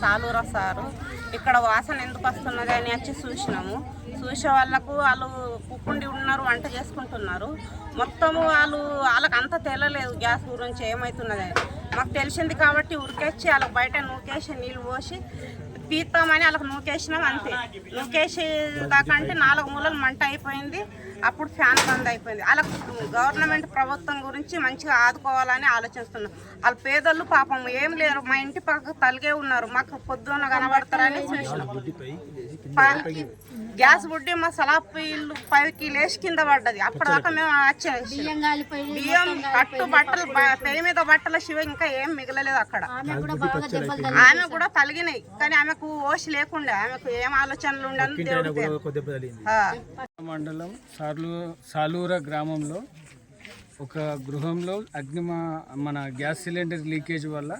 Salura sir ఇక్కడ వాసన ఎందుకు వస్తున్నది అని వచ్చి చూసినాము. చూసే వాళ్ళకు వాళ్ళు కుక్కుండి ఉన్నారు వంట చేసుకుంటున్నారు. మొత్తము వాళ్ళు వాళ్ళకి అంత తెలియలేదు గ్యాస్ గురించి ఏమవుతున్నది అని మాకు తెలిసింది కాబట్టి ఉరికేసి వాళ్ళకి బయట నూకేసి నీళ్ళు పోసి పీతామని వాళ్ళకి నూకేసినాం అంతే. నూకేసి దాకా అంటే నాలుగు మూలలు మంట అయిపోయింది. అప్పుడు ఫ్యాన్ బంద్ అయిపోయింది. వాళ్ళకు గవర్నమెంట్ ప్రభుత్వం గురించి మంచిగా ఆదుకోవాలని ఆలోచిస్తున్నాం. వాళ్ళ పేదోళ్ళు పాపం ఏం లేరు. మా ఇంటి పక్కకు తలిగే ఉన్నారు. మాకు పొద్దున్న కనబడతారని చూసినాం. గ్యాస్ బుడ్డి మా సలాపు ఇల్లు పైకి లేచి కింద పడ్డది. అప్పటిదాకా మేము వచ్చాం బియ్యం కట్టు బట్టలు పెళ్ళి మీద బట్టల శివ ఇంకా ఏం మిగలలేదు అక్కడ. ఆమె కూడా తలిగినాయి. కానీ ఆమెకు ఓసి లేకుండే ఆమెకు ఏం ఆలోచనలు. ఆ. మండలం సార్లు సాలూర గ్రామంలో ఒక గృహంలో అగ్ని మన గ్యాస్ సిలిండర్ లీకేజ్ వల్ల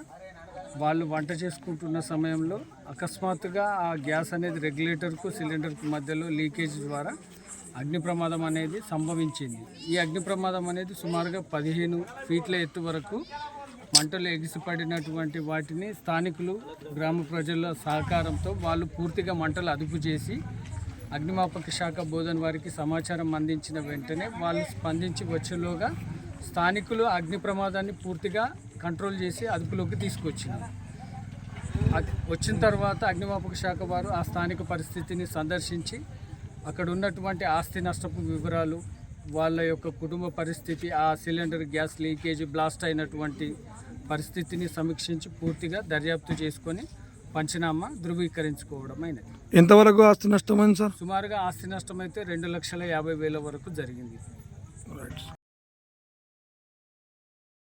వాళ్ళు వంట చేసుకుంటున్న సమయంలో అకస్మాత్తుగా ఆ గ్యాస్ అనేది రెగ్యులేటర్కు సిలిండర్కు మధ్యలో లీకేజ్ ద్వారా అగ్ని ప్రమాదం అనేది సంభవించింది ఈ అగ్ని ప్రమాదం అనేది సుమారుగా పదిహేను ఫీట్ల ఎత్తు వరకు మంటలు ఎగిసిపడినటువంటి వాటిని స్థానికులు గ్రామ ప్రజల సహకారంతో వాళ్ళు పూర్తిగా మంటలు అదుపు చేసి అగ్నిమాపక శాఖ బోధన వారికి సమాచారం అందించిన వెంటనే వాళ్ళు స్పందించి వచ్చేలోగా స్థానికులు అగ్ని ప్రమాదాన్ని పూర్తిగా కంట్రోల్ చేసి అదుపులోకి తీసుకొచ్చినారు. వచ్చిన తర్వాత అగ్నిమాపక శాఖ వారు ఆ స్థానిక పరిస్థితిని సందర్శించి అక్కడ ఉన్నటువంటి ఆస్తి నష్టపు వివరాలు వాళ్ళ యొక్క కుటుంబ పరిస్థితి ఆ సిలిండర్ గ్యాస్ లీకేజ్ బ్లాస్ట్ అయినటువంటి పరిస్థితిని సమీక్షించి పూర్తిగా దర్యాప్తు చేసుకొని పంచనామా ధృవీకరించుకోవడం అయినది. ఎంతవరకు ఆస్తి నష్టమైంది సార్? సుమారుగా ఆస్తి నష్టం అయితే రెండు లక్షల యాభై వేల వరకు జరిగింది.